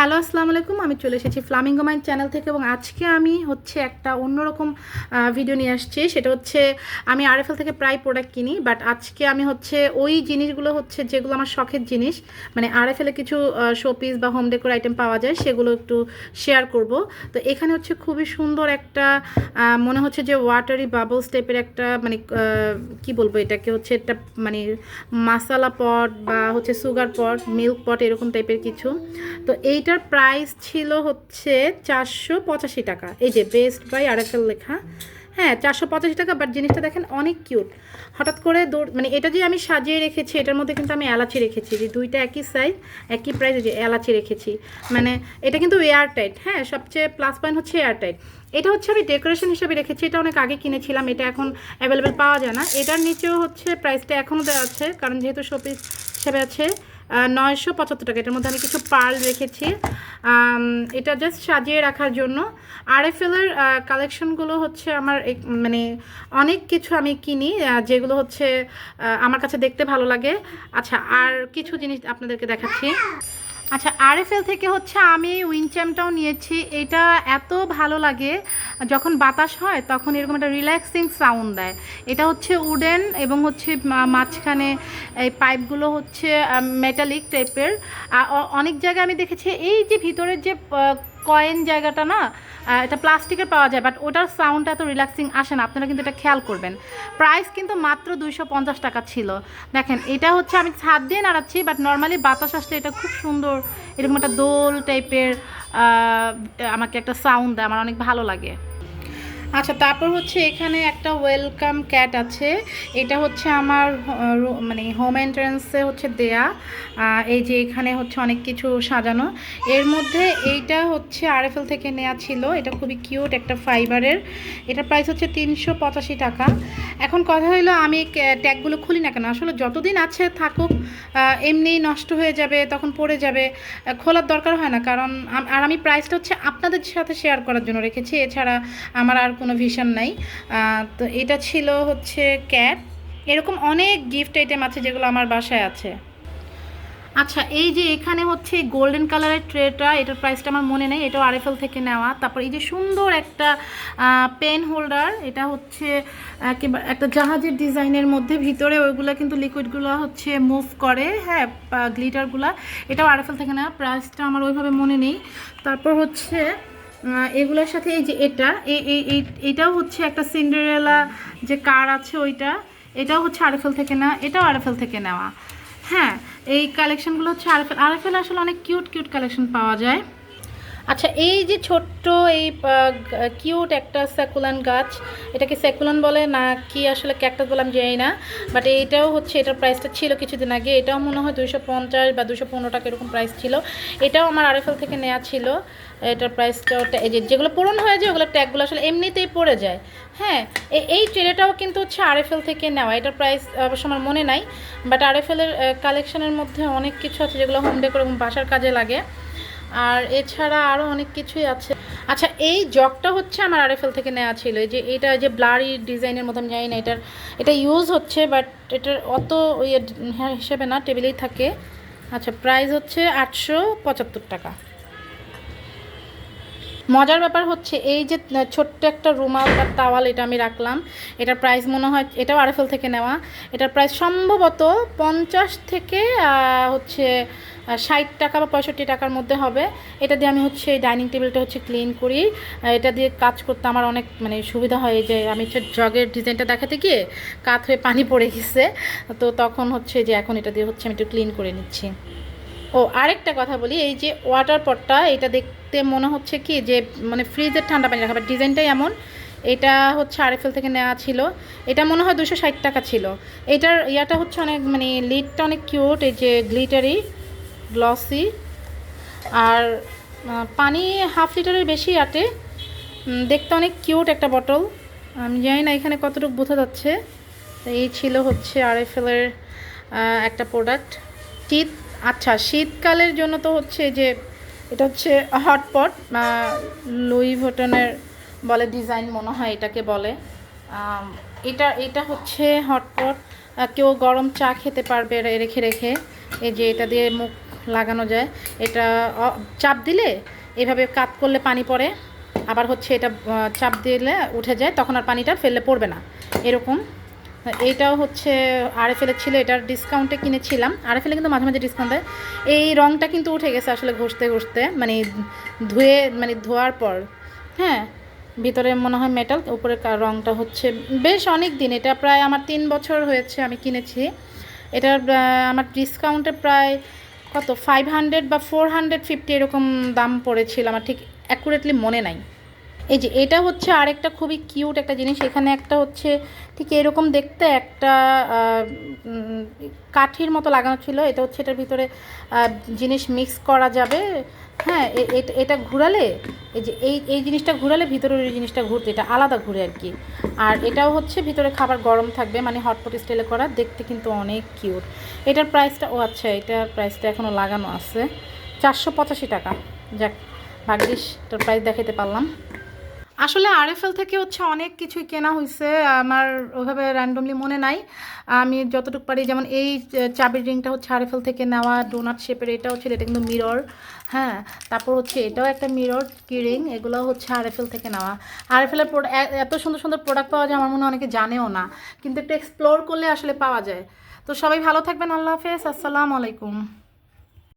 Hello, আসসালামু আলাইকুম। আমি চলে এসেছি ফ্লামিঙ্গো মাইন্ড চ্যানেল থেকে এবং আজকে আমি হচ্ছে একটা অন্যরকম ভিডিও নিয়ে আসছি। সেটা হচ্ছে, আমি আরএফএল থেকে প্রায় প্রোডাক্ট কিনি বাট আজকে আমি হচ্ছে ওই জিনিসগুলো হচ্ছে যেগুলো আমার শখের জিনিস মানে আরএফএলে কিছু শোপিস বা হোম ডেকোর আইটেম পাওয়া যায়, সেগুলো একটু শেয়ার করব। তো এখানে হচ্ছে খুবই সুন্দর একটা মনে হচ্ছে যে ওয়াটারি বাবলস টাইপের একটা মানে কি বলব এটাকে হচ্ছে একটা মানে মাসালা পট বা হচ্ছে সুগার পট মিল্ক পট এরকম টাইপের কিছু। তো এইটার প্রাইস ছিল হচ্ছে চারশো পঁচাশি টাকা। এই যে বেস্ট বাই আরএফএল লেখা। হ্যাঁ চারশো পঁচাশি টাকা বাট জিনিসটা দেখেন অনেক কিউট হঠাৎ করে দৌড় মানে এটা যে আমি সাজিয়ে রেখেছি, এটার মধ্যে কিন্তু আমি এলাচি রেখেছি। যে দুইটা একই সাইজ একই প্রাইস যে এলাচি রেখেছি। মানে এটা কিন্তু এয়ার টাইট হ্যাঁ সবচেয়ে প্লাস পয়েন্ট হচ্ছে এয়ার টাইট এটা হচ্ছে আমি ডেকোরেশন হিসেবে রেখেছি, এটা অনেক আগে কিনেছিলাম, এটা এখন অ্যাভেলেবেল পাওয়া যায় না। এটার নিচেও হচ্ছে প্রাইসটা এখনও দেওয়া আছে, কারণ যেহেতু শোপিস হিসেবে আছে নয়শো পঁচাত্তর টাকা। এটার মধ্যে আমি কিছু পার্ল রেখেছি। এটা জাস্ট সাজিয়ে রাখার জন্য। আরএফএলের কালেকশনগুলো হচ্ছে আমার মানে অনেক কিছু আমি কিনি যেগুলো হচ্ছে আমার কাছে দেখতে ভালো লাগে। আচ্ছা আর কিছু জিনিস আপনাদেরকে দেখাচ্ছি। আচ্ছা আরএফএল থেকে হচ্ছে আমি উইনচ্যামটাও নিয়েছি। এটা এত ভালো লাগে, যখন বাতাস হয় তখন এরকম একটা রিল্যাক্সিং সাউন্ড দেয়। এটা হচ্ছে উডেন এবং হচ্ছে মাঝখানে এই পাইপগুলো হচ্ছে মেটালিক টাইপের অনেক জায়গায় আমি দেখেছি, এই যে ভিতরের যে কয়েন জায়গাটা না এটা প্লাস্টিকের পাওয়া যায় বাট ওটার সাউন্ডটা এত রিল্যাক্সিং আসে না, আপনারা কিন্তু এটা খেয়াল করবেন। প্রাইস কিন্তু মাত্র দুইশো পঞ্চাশ টাকা ছিল। দেখেন, এটা হচ্ছে আমি ছাদ দিয়ে নাড়াচ্ছি বাট নর্মালি বাতাস আসলে এটা খুব সুন্দর, এরকম একটা দোল টাইপের আমাকে একটা সাউন্ড দেয়, আমার অনেক ভালো লাগে। আচ্ছা তারপর হচ্ছে এখানে একটা ওয়েলকাম ক্যাট আছে। এটা হচ্ছে আমার মানে হোম এন্ট্রান্সে হচ্ছে দেয়া। এই যে এখানে হচ্ছে অনেক কিছু সাজানো। এর মধ্যে এইটা হচ্ছে আরএফএল থেকে নেওয়া ছিল। এটা খুবই কিউট একটা ফাইবারের এটা প্রাইস হচ্ছে তিনশো পঁচাশি টাকা। এখন কথা হলো আমি ট্যাগগুলো খুলি না কেন? আসলে যতদিন আছে, থাকুক এমনি নষ্ট হয়ে যাবে, তখন পড়ে যাবে। খোলার দরকার হয় না। কারণ আর আমি প্রাইসটা হচ্ছে আপনাদের সাথে শেয়ার করার জন্য রেখেছি। এছাড়া আমার আর কোনো ভিশন নাই। তো এটা ছিল হচ্ছে ক্যাট এরকম অনেক গিফট আইটেম আছে যেগুলো আমার বাসায় আছে। আচ্ছা এই যে এখানে হচ্ছে গোল্ডেন কালারের ট্রেটা এটার প্রাইসটা আমার মনে নেই, এটাও আরএফএল থেকে নেওয়া। তারপর এই যে সুন্দর একটা পেন হোল্ডার এটা হচ্ছে একটা জাহাজের ডিজাইনের মধ্যে, ভিতরে ওইগুলো কিন্তু লিকুইডগুলো হচ্ছে মুভ করে হ্যাঁ গ্লিটারগুলো এটাও আরএফএল থেকে নেওয়া প্রাইসটা আমার ওইভাবে মনে নেই। তারপর হচ্ছে এগুলোর সাথে এই যে এটা এটাও হচ্ছে একটা সিন্ডারেলা যে কার আছে ওইটা, এটাও হচ্ছে আরএফএল থেকে নেওয়া, এটাও আরএফএল থেকে নেওয়া। হ্যাঁ এই কালেকশানগুলো হচ্ছে আরএফএল আরএফএল আসলে অনেক কিউট কিউট কালেকশন পাওয়া যায়। আচ্ছা এই যে ছোট্ট এই কিউট একটা স্যাকুলান গাছ, এটাকে স্যাকুলান বলে না কি আসলে ক্যাকটাস বললাম জানি না বাট এইটাও হচ্ছে, এটার প্রাইসটা ছিল কিছুদিন আগে, এটাও মনে হয় দুশো পঞ্চাশ বা দুশো পনেরো টাকা এরকম প্রাইস ছিল। এটাও আমার আরএফএল থেকে নেওয়া ছিল, এটার প্রাইসটা এই যেগুলো পূরণ হয়ে যায়, ওগুলো ট্যাগগুলো আসলে এমনিতেই পড়ে যায়। হ্যাঁ এই ট্রেটাও কিন্তু হচ্ছে আরএফএল থেকে নেওয়া, এটার প্রাইস অবশ্য আমার মনে নাই বাট আরএফএলের কালেকশনের মধ্যে অনেক কিছু আছে যেগুলো হোম ডেকোর এবং বাসার কাজে লাগে। আর এছাড়া আরও অনেক কিছুই আছে। আচ্ছা এই জগটা হচ্ছে আমার আরএফএল থেকে নেওয়া ছিল। যে এটা যে ব্লারি ডিজাইনের মতো, আমি জানি না এটার, এটা ইউজ হচ্ছে, বাট এটার অত হ্যাঁ হিসেবে না, টেবিলেই থাকে। আচ্ছা প্রাইস হচ্ছে আটশো পঁচাত্তর টাকা। মজার ব্যাপার হচ্ছে, এই যে ছোট্ট একটা রুমাল বা তাওয়াল এটা আমি রাখলাম, এটার প্রাইস মনে হয়, এটাও আরএফএল থেকে নেওয়া। এটার প্রাইস সম্ভবত পঞ্চাশ থেকে হচ্ছে ষাট টাকা বা পঁয়ষট্টি টাকার মধ্যে হবে। এটা দিয়ে আমি হচ্ছে ডাইনিং টেবিলটা হচ্ছে ক্লিন করি। এটা দিয়ে কাজ করতে আমার অনেক মানে সুবিধা হয় যে আমি হচ্ছে জগের ডিজাইনটা দেখাতে গিয়ে কাত হয়ে পানি পড়ে গেছে। তো তখন হচ্ছে যে এখন এটা দিয়ে হচ্ছে আমি একটু ক্লিন করে নিচ্ছি। ও, আরেকটা কথা বলি, এই যে ওয়াটার পটটা, এটা দেখতে মনে হচ্ছে কি যে মানে ফ্রিজের ঠান্ডা পানি রাখা ডিজাইনটাই এমন। এটা হচ্ছে আরএফএল থেকে নেওয়া ছিল। এটা মনে হয় দুশো ষাট টাকা ছিল। এটার ইয়াটা হচ্ছে অনেক মানে লিডটা অনেক কিউট এই যে গ্লিটারি গ্লসি আর পানি হাফ লিটারের বেশি আটে। দেখতে অনেক কিউট একটা বটল আমি জানি না এখানে কতটুকু বোঝা যাচ্ছে। এই ছিল হচ্ছে আরএফএলের একটা প্রোডাক্ট শীত আচ্ছা শীতকালের জন্য তো হচ্ছে যে, এটা হচ্ছে হটপট লুই ভটনের বলে ডিজাইন মনে হয় এটাকে বলে। এটা এটা হচ্ছে হটপট কেউ গরম চা খেতে পারবে রেখে রেখে। এই যে এটা দিয়ে মুখ লাগানো যায়, এটা চাপ দিলে এভাবে কাত করলে পানি পড়ে, আবার হচ্ছে এটা চাপ দিলে উঠে যায়, তখন আর পানিটা ফেললে পড়বে না। এরকম। এইটাও হচ্ছে আরএফএলের ছিল, এটার ডিসকাউন্টে কিনেছিলাম। আরএফএলে কিন্তু মাঝে মাঝে ডিসকাউন্ট দেয়। এই রঙটা কিন্তু উঠে গেছে আসলে ঘষতে ঘষতে মানে ধুয়ে মানে ধোয়ার পর। হ্যাঁ ভিতরে মনে হয় মেটাল উপরে রঙটা হচ্ছে বেশ অনেক দিন এটা প্রায় আমার তিন বছর হয়েছে আমি কিনেছি। এটার আমার ডিসকাউন্টে প্রায় কত? ফাইভ হান্ড্রেড বা ফোর হান্ড্রেড ফিফটি এরকম দাম পড়েছিল, আমার ঠিক অ্যাকুরেটলি মনে নাই। এই যে এটা হচ্ছে আরেকটা খুবই কিউট একটা জিনিস। এখানে একটা হচ্ছে ঠিক এরকম দেখতে একটা কাঠির মতো লাগানো ছিল। এটা হচ্ছে এটার ভিতরে জিনিস মিক্স করা যাবে। হ্যাঁ এটা ঘুরালে, এই যে এই এই জিনিসটা ঘুরালে ভিতরে ওই জিনিসটা ঘুরতে, এটা আলাদা ঘুরে আর কি। আর এটাও হচ্ছে ভিতরে খাবার গরম থাকবে মানে হটপট স্টাইলে করা, দেখতে কিন্তু অনেক কিউট এটার প্রাইসটা ও আচ্ছা এটার প্রাইসটা এখনও লাগানো আছে। চারশো পঁচাশি টাকা। যাক, ভাগ্যিস, এটার প্রাইস দেখাতে পারলাম। আসলে আরএফএল থেকে হচ্ছে অনেক কিছুই কেনা হয়েছে আমার ওইভাবে র্যান্ডমলি মনে নাই। আমি যতটুকু পারি, যেমন এই চাবির রিংটা হচ্ছে আরএফএল থেকে নেওয়া ডোনাট শেপের এটা হচ্ছে এটা কিন্তু মিরর হ্যাঁ। তারপর হচ্ছে এটাও একটা মিরর কি রিং এগুলো হচ্ছে আরএফএল থেকে নেওয়া। আরএফএলের এত সুন্দর সুন্দর প্রোডাক্ট পাওয়া যায়, আমার মনে অনেকে জানেও না, কিন্তু একটু এক্সপ্লোর করলে আসলে পাওয়া যায়। তো সবাই ভালো থাকবেন, আল্লাহ হাফেজ, আসসালামু আলাইকুম।